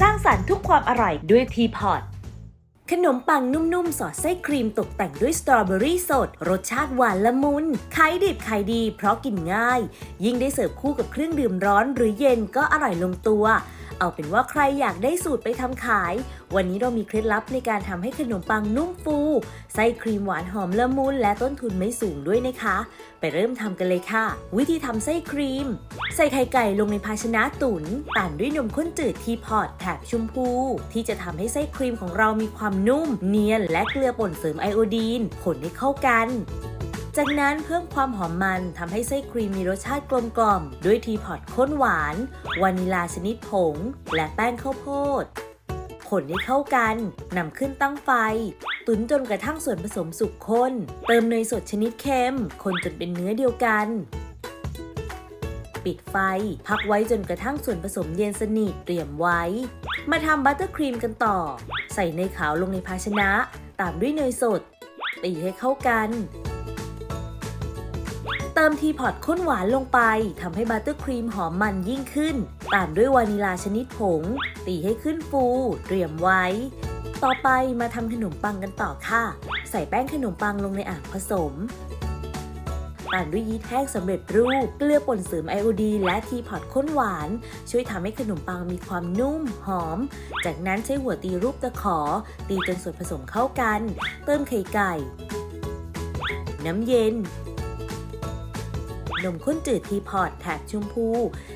สร้างสรรค์ทุกความอร่อยด้วยทีพอตขนมปังนุ่มๆ สอดไส้ครีมตกแต่งด้วยสตรอเบอรี่สด รสชาติหวานละมุนขายดิบขายดีเพราะกินง่าย ยิ่งได้เสิร์ฟคู่กับเครื่องดื่มร้อนหรือเย็นก็อร่อยลงตัว เอาเป็นว่าใครอยากได้สูตรไปทำขาย วันนี้เรามีเคล็ดลับในการทำให้ขนมปังนุ่มฟู ไส้ครีมหวานหอมละมุนและต้นทุนไม่สูงด้วยนะคะ ไปเริ่มทำกันเลยค่ะ วิธีทำไส้ครีม ใส่ไข่ไก่ลงในภาชนะตุนตามด้วยนมข้นจืดทีพอตแถบชมพู ที่จะทำให้ไส้ครีมของเรามีความนุ่ม เนียนและเกลือป่นเสริมไอโอดีนคนให้เข้ากัน จากนั้นเพิ่มความหอมมันทำให้ไส้ครีมมีรสชาติกลมกล่อม ด้วยทีพอตข้นหวาน วานิลาชนิดผง และแป้งข้าวโพดคนให้เข้ากันนำขึ้นตั้งไฟ ตุ๋นจนกระทั่งส่วนผสมสุกข้น เติมเนยสดชนิดเค็ม คนจนเป็นเนื้อเดียวกัน ปิดไฟ พักไว้จนกระทั่งส่วนผสมเย็นสนิทเตรียมไว้ มาทำบัตเตอร์ครีมกันต่อ ใส่เนยขาวลงในภาชนะ ตามด้วยเนยสด ตีให้เข้ากัน เติมทีพอตข้นหวานลงไปทำให้บัตเตอร์ครีมหอมมันยิ่งขึ้น ตามด้วยวานิลาชนิดผง ตีให้ขึ้นฟู เตรียมไว้ ต่อไปมาทำขนมปังกันต่อค่ะ ใส่แป้งขนมปังลงในอ่างผสมตามด้วยยีสต์แห้งสำเร็จรูป เกลือป่นเสริมไอโอดีนและทีพอตข้นหวาน ช่วยทำให้ขนมปังมีความนุ่ม หอม จากนั้นใช้หัวตีรูปตะขอ ตีจนส่วนผสมเข้ากัน เติมไข่ไก่ น้ำเย็น นมข้นจืดทีพอตแถบชมพู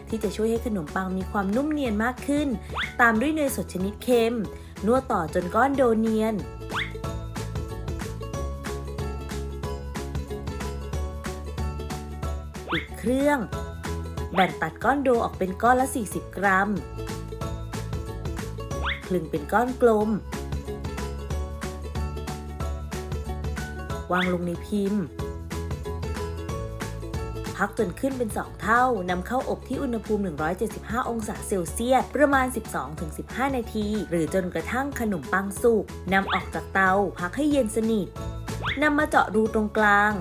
ที่จะช่วยให้ขนมปังมีความนุ่มเนียนมากขึ้น ตามด้วยเนยสดชนิดเค็ม นวดต่อจนก้อนโดเนียนปิดเครื่อง แบ่งตัดก้อนโดออกเป็นก้อนละ 40 กรัมคลึงเป็นก้อนกลม วางลงในพิมพ์ พักจนขึ้นเป็น 2 เท่านำเข้าอบที่อุณหภูมิ 175 องศาเซลเซียส ประมาณ 12-15 นาที หรือจนกระทั่งขนมปังสุกนำออกจากเตา พักให้เย็นสนิทนำมาเจาะรูตรงกลาง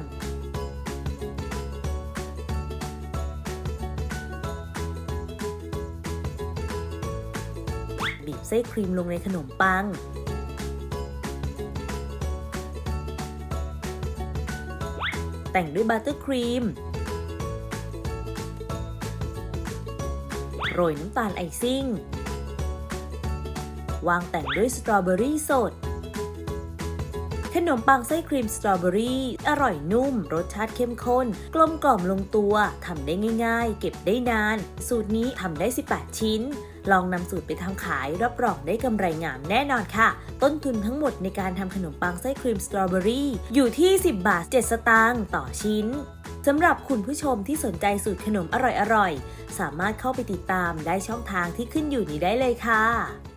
บีบไส้ครีมลงในขนมปัง แต่งด้วยบัตเตอร์ครีม โรยน้ำตาลไอซิ่ง วางแต่งด้วยสตรอเบอรี่สด ขนมปังไส้ครีมสตรอเบอรี่อร่อยนุ่ม รสชาติเข้มข้น กลมกล่อมลงตัวทำได้ง่าย ๆ เก็บได้นาน สูตรนี้ทำได้ 18 ชิ้นลองนำสูตรไปทำขายรับรองได้กำไรงามแน่นอนค่ะ ต้นทุนทั้งหมดในการทำขนมปังไส้ครีมสตรอเบอรี่อยู่ที่ 10 บาท 7 สตางค์ต่อชิ้นสำหรับคุณผู้ชมที่สนใจสูตรขนมอร่อยๆ สามารถเข้าไปติดตามได้ช่องทางที่ขึ้นอยู่นี้ได้เลยค่ะ